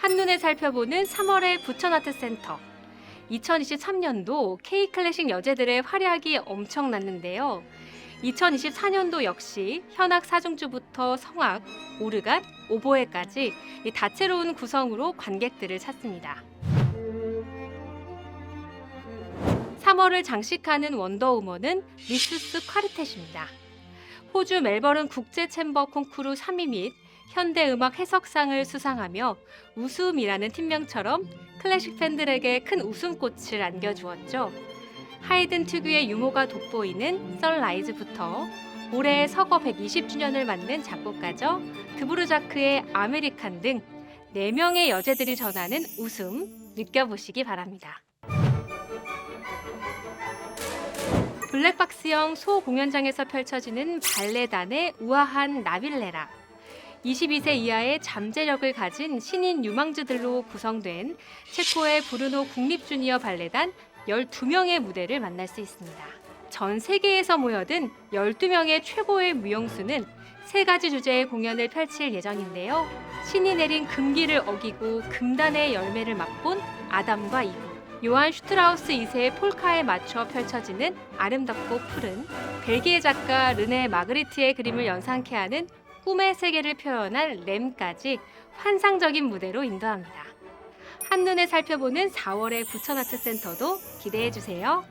한눈에 살펴보는 3월의 부천 아트 센터. 2023년도 K 클래식 여제들의 활약이 엄청났는데요. 2024년도 역시 현악 사중주부터 성악, 오르간, 오보에까지 이 다채로운 구성으로 관객들을 찾습니다. 3월을 장식하는 원더우먼은 리수스 콰르텟입니다. 호주 멜버른 국제 챔버 콩쿠르 3위 및 현대 음악 해석상을 수상하며 웃음이라는 팀명처럼 클래식 팬들에게 큰 웃음꽃을 안겨주었죠. 하이든 특유의 유머가 돋보이는 썰라이즈부터 올해 서거 120주년을 맞는 작곡가죠. 드부르자크의 아메리칸 등 4명의 여제들이 전하는 웃음 느껴보시기 바랍니다. 블랙박스형 소공연장에서 펼쳐지는 발레단의 우아한 나빌레라. 22세 이하의 잠재력을 가진 신인 유망주들로 구성된 체코의 브루노 국립주니어 발레단 12명의 무대를 만날 수 있습니다. 전 세계에서 모여든 12명의 최고의 무용수는 세 가지 주제의 공연을 펼칠 예정인데요. 신이 내린 금기를 어기고 금단의 열매를 맛본 아담과 이브. 요한 슈트라우스 2세의 폴카에 맞춰 펼쳐지는 아름답고 푸른 벨기에 작가 르네 마그리트의 그림을 연상케 하는 꿈의 세계를 표현한 램까지 환상적인 무대로 인도합니다. 한눈에 살펴보는 4월의 부천아트센터도 기대해 주세요.